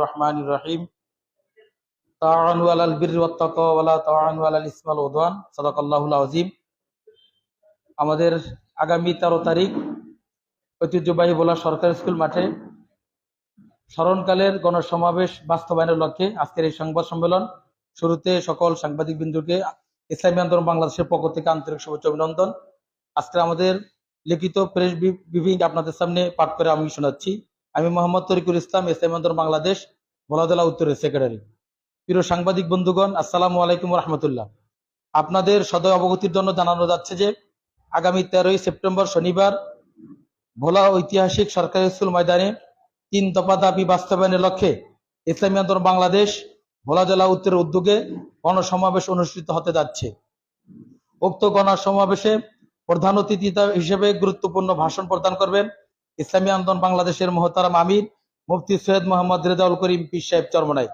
রহিম তাআন ওয়ালাল বিররি ওয়াত তাকওয়া ওয়ালা তাআন আমাদের আগামী 13 তারিখ ঐতিহ্যবাহী বলা সরকারি স্কুল মাঠে স্মরণকালের গণসমাবেশ বাস্তবায়নের লক্ষ্যে আজকের এই সংবাদ সম্মেলন। শুরুতে সকল সাংবাদিক বিন্দুকে ইসলামী আন্দোলন বাংলাদেশের পক্ষ থেকে আন্তরিক শুভেচ্ছা অভিনন্দন। আজকে আমাদের লিখিত প্রেস বিভিন্ন আপনাদের সামনে পাঠ করে আমি শোনাচ্ছি। আমি মোহাম্মদ তরিকুল ইসলাম ইসলামী আন্দোলন বাংলাদেশ ভোলাদলা উত্তরের সেক্রেটারি প্রিয় সাংবাদিক বন্ধুগণ, আসসালামু আলাইকুম রহমতুল্লাহ আপনাদের সদয় অবগতির জন্য জানানো যাচ্ছে যে, আগামী তেরোই সেপ্টেম্বর শনিবার ভোলা ঐতিহাসিক সরকারি স্কুল ময়দানে তিন দফা দাবি বাস্তবায়নের লক্ষ্যে ইসলামী আন্দোলন বাংলাদেশ ভোলা জেলা উত্তরের উদ্যোগে গণসমাবেশ অনুষ্ঠিত হতে যাচ্ছে। উক্ত গণসমাবেশে প্রধান অতিথি হিসেবে গুরুত্বপূর্ণ ভাষণ প্রদান করবেন ইসলামী আন্দোলন বাংলাদেশের মহতারাম আমির, মুফতি সৈয়দ মোহাম্মদ রেজাউল করিম পীর সাহেব চরমনাই।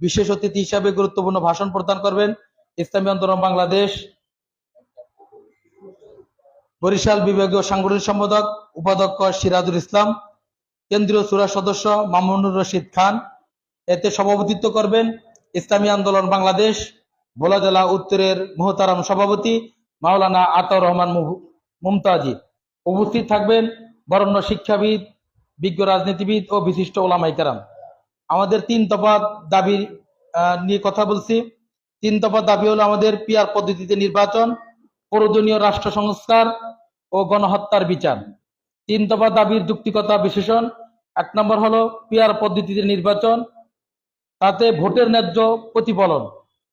বিশেষ অতিথি হিসাবে গুরুত্বপূর্ণ ভাষণ প্রদান করবেন ইসলামী আন্দোলন বাংলাদেশ বরিশাল বিভাগীয় সাংগঠনিক সম্পাদক, উপাধ্যক্ষ সিরাজুল ইসলাম, কেন্দ্রীয় সুরা সদস্য মামুনুর রশিদ খান। এতে সভাপতিত্ব করবেন ইসলামী আন্দোলন বাংলাদেশ, ভোলা জেলা উত্তরের মোহতারাম সভাপতি মাওলানা আতাউর রহমান মুমতাজি। উপস্থিত থাকবেন বরণ্য শিক্ষাবিদ, বিজ্ঞ রাজনীতিবিদ ও বিশিষ্ট ওলামাই কারাম। আমাদের তিন দফা দাবি নিয়ে কথা বলছি। তিন দফা দাবি হলো আমাদের পিয়ার পদ্ধতিতে নির্বাচন, প্রয়োজনীয় রাষ্ট্র সংস্কার ও গণহত্যার বিচার। তিন দফা দাবির যুক্তিকতা বিশেষণ। এক নম্বর হলো পিয়ার পদ্ধতিতে নির্বাচন, তাতে ভোটের ন্যায্য প্রতিফলন।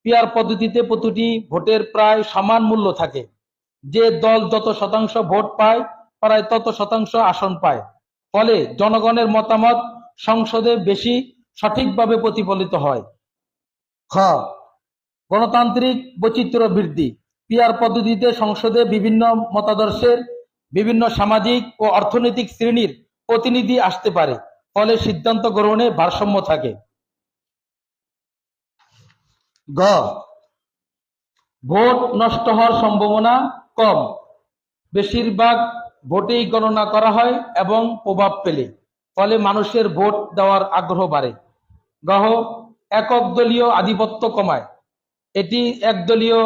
পিয়ার পদ্ধতিতে প্রতিটি ভোটের প্রায় সমান মূল্য থাকে। যে দল যত শতাংশ ভোট পায় প্রায় তত শতাংশ আসন পায়। ফলে জনগণের মতামত সংসদে বেশি সঠিকভাবে প্রতিফলিত হয়। খ, গণতান্ত্রিক বৈচিত্র্য বৃদ্ধি। পিয়ার পদ্ধতিতে সংসদে বিভিন্ন মতাদর্শের, বিভিন্ন সামাজিক ও অর্থনৈতিক শ্রেণির প্রতিনিধি আসতে পারে, ফলে সিদ্ধান্ত গ্রহণে ভারসাম্য থাকে। গ, ভোট নষ্ট হওয়ার সম্ভাবনা কম। বেশিরভাগ ভোটেই গণনা করা হয় এবং প্রভাব পেলে ফলে মানুষের ভোট দেওয়ার আগ্রহ বাড়ে। গহ একক দলীয় আধিপত্য কমায়। এটি একদলীয়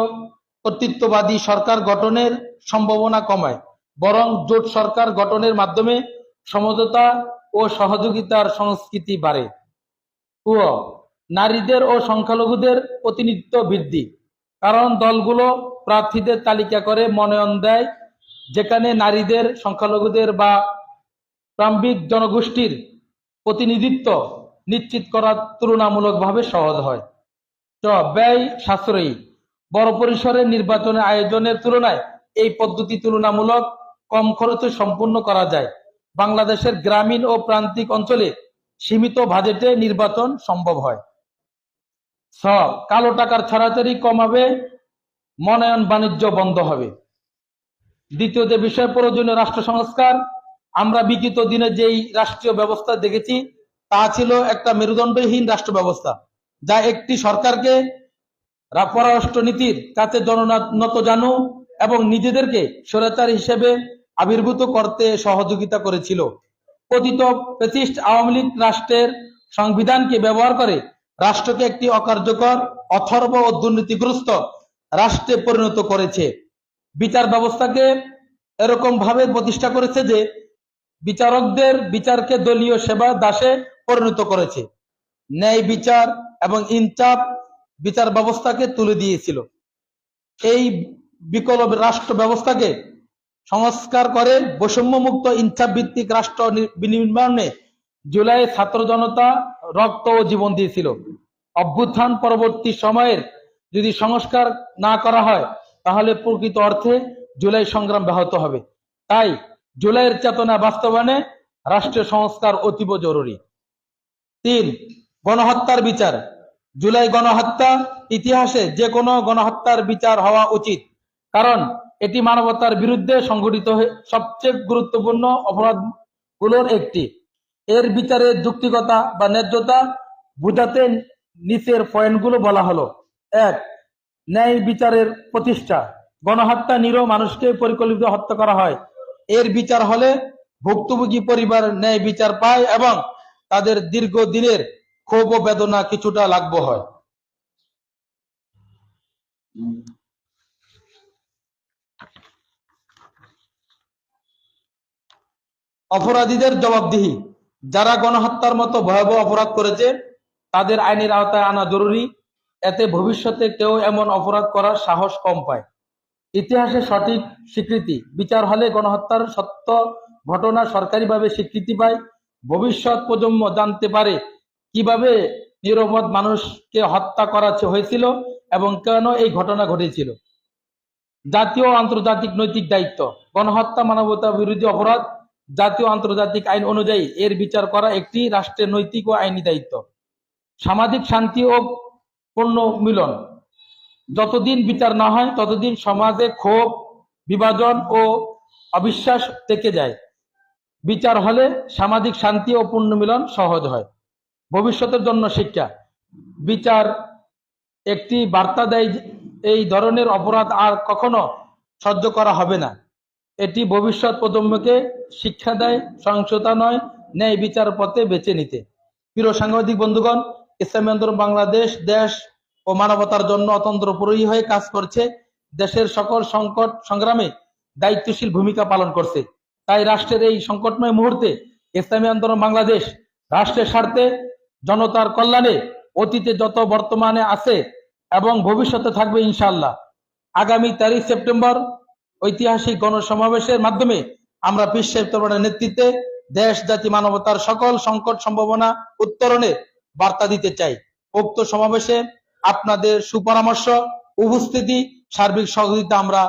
কর্তৃত্ববাদী সরকার গঠনের সম্ভাবনা কমায়, বরং জোট সরকার গঠনের মাধ্যমে সমঝোতা ও সহযোগিতার সংস্কৃতি বাড়ে। ও, নারীদের ও সংখ্যালঘুদের প্রতিনিধিত্ব বৃদ্ধি, কারণ দলগুলো প্রার্থীদের তালিকা করে মনোনয়ন দেয় যেখানে নারীদের, সংখ্যালঘুদের বা প্রাম্বিক জনগোষ্ঠীর প্রতিনিধিত্ব নিশ্চিত করা তুলনামূলকভাবে সহজ হয়। চ, ব্যয় সাশ্রয়ী। বড় পরিসরে নির্বাচনের আয়োজনের তুলনায় এই পদ্ধতি তুলনামূলক কম খরচে সম্পূর্ণ করা যায়। বাংলাদেশের গ্রামীণ ও প্রান্তিক অঞ্চলে সীমিত বাজেটে নির্বাচন সম্ভব হয়। ছ, কালো টাকার ছড়াছড়ি কমাবে, মনোনয়ন বাণিজ্য বন্ধ হবে। দ্বিতীয় যে বিষয় প্রয়োজনীয় রাষ্ট্র সংস্কার। আমরা বিগত দিনে যেই রাষ্ট্রীয় ব্যবস্থা দেখেছি, তা ছিল একটা মেরুদণ্ডহীন রাষ্ট্র ব্যবস্থা, যা একটি সরকারকে পররাষ্ট্র নীতির কাছে জননত জানু এবং নিজেদেরকে স্বৈরাচার হিসেবে আবির্ভূত করতে সহযোগিতা করেছিল। কথিত পেসিস্ট আওয়ামী লীগ রাষ্ট্রের সংবিধানকে ব্যবহার করে রাষ্ট্রকে একটি অকার্যকর, অথর্ব ও দুর্নীতিগ্রস্ত রাষ্ট্রে পরিণত করেছে। বিচার ব্যবস্থাকে এরকম ভাবে প্রতিষ্ঠা করেছে যে বিচারকদের বিচারকে দলীয় সেবা দাসে পরিণত করেছে। ন্যায় বিচার এবং ইনচাপ বিচার ব্যবস্থাকে তুলে দিয়েছিল। এই বিকল্প রাষ্ট্র ব্যবস্থাকে সংস্কার করে বৈষম্যমুক্ত ইনচাপ ভিত্তিক রাষ্ট্র বিনির্মাণে জুলাই ছাত্র জনতা রক্ত ও জীবন দিয়েছিল। অভ্যুত্থান পরবর্তী সময়ের যদি সংস্কার না করা হয় তাহলে প্রকৃত অর্থে জুলাই সংগ্রাম ব্যাহত হবে। তাই জুলাইয়ের চেতনা বাস্তবায়নে রাষ্ট্রীয় সংস্কার অতীব জরুরি। তিন, গণহত্যার বিচার। জুলাই গণহত্যা ইতিহাসে যে কোনো গণহত্যার বিচার হওয়া উচিত, কারণ এটি মানবতার বিরুদ্ধে সংঘটিত সবচেয়ে গুরুত্বপূর্ণ অপরাধগুলোর একটি। এর বিচারে যুক্তিকতা বা ন্যায্যতা বুঝাতে নিচের পয়েন্টগুলো বলা হলো। এক ন্যায় বিচারের প্রতিষ্ঠা। গণহত্যা নিরীহ মানুষকে পরিকল্পিত হত্যা করা হয়। এর বিচার হলে ভুক্তভোগী পরিবার ন্যায় বিচার পায় এবং তাদের দীর্ঘদিনের ক্ষোভ ও বেদনা কিছুটা লাঘব হয়। অপরাধীদের জবাবদিহি। যারা গণহত্যার মতো ভয়াবহ অপরাধ করেছে, তাদের আইনের আওতায় আনা জরুরি। এতে ভবিষ্যতে কেউ এমন অপরাধ করার সাহস কম পায়। ইতিহাসে সঠিক স্বীকৃতি, বিচার হলে গণহত্যার সত্য ঘটনা সরকারিভাবে স্বীকৃতি পায়। ভবিষ্যৎ প্রজন্ম জানতে পারে কীভাবে নিরপরাধ মানুষকে হত্যা করা হয়েছিল এবং কেন এই ঘটনা ঘটেছিল। জাতীয় আন্তর্জাতিক নৈতিক দায়িত্ব, গণহত্যা মানবতা বিরোধী অপরাধ, জাতীয় আন্তর্জাতিক আইন অনুযায়ী এর বিচার করা একটি রাষ্ট্রের নৈতিক ও আইনি দায়িত্ব। সামাজিক শান্তি ও পূর্ণ মিলন। যতদিন বিচার না হয়, ততদিন সমাজে ক্ষোভ, বিভাজন ও অবিশ্বাস থেকে যায়। বিচার হলে সামাজিক শান্তি ও পূর্ণ মিলন সহজ হয়। ভবিষ্যতের জন্য শিক্ষা। বিচার একটি বার্তা দেয় এই ধরনের অপরাধ আর কখনো সহ্য করা হবে না। এটি ভবিষ্যৎ প্রজন্মকে শিক্ষা দেয়, সহিংসতা নয়, ন্যায় বিচার পথে বেছে নিতে। প্রিয় সাংবাদিক বন্ধুগণ ইসলামী আন্দোলন বাংলাদেশ, দেশ ও মানবতার জন্য অতন্ত্র প্রহরী হয়ে কাজ করছে। দেশের সকল সংকট সংগ্রামে দায়িত্বশীল ভূমিকা পালন করছে। তাই রাষ্ট্রের এই সংকটময় মুহূর্তে ইসলামী আন্দোলন বাংলাদেশ রাষ্ট্রের স্বার্থে, জনতার কল্যাণে, অতীতে যত বর্তমানে আছে এবং ভবিষ্যতে থাকবে ইনশাল্লাহ আগামী তেইশ সেপ্টেম্বর ঐতিহাসিক গণসমাবেশের মাধ্যমে আমরা বিশ্বের নেতৃত্বে দেশ, জাতি, মানবতার সকল সংকট সম্ভাবনা উত্তরণের বার্তা দিতে চাই। উক্ত সমাবেশে আপনাদের সুপরামর্শ উপস্থিতি সার্বিক সহযোগিতা আমরা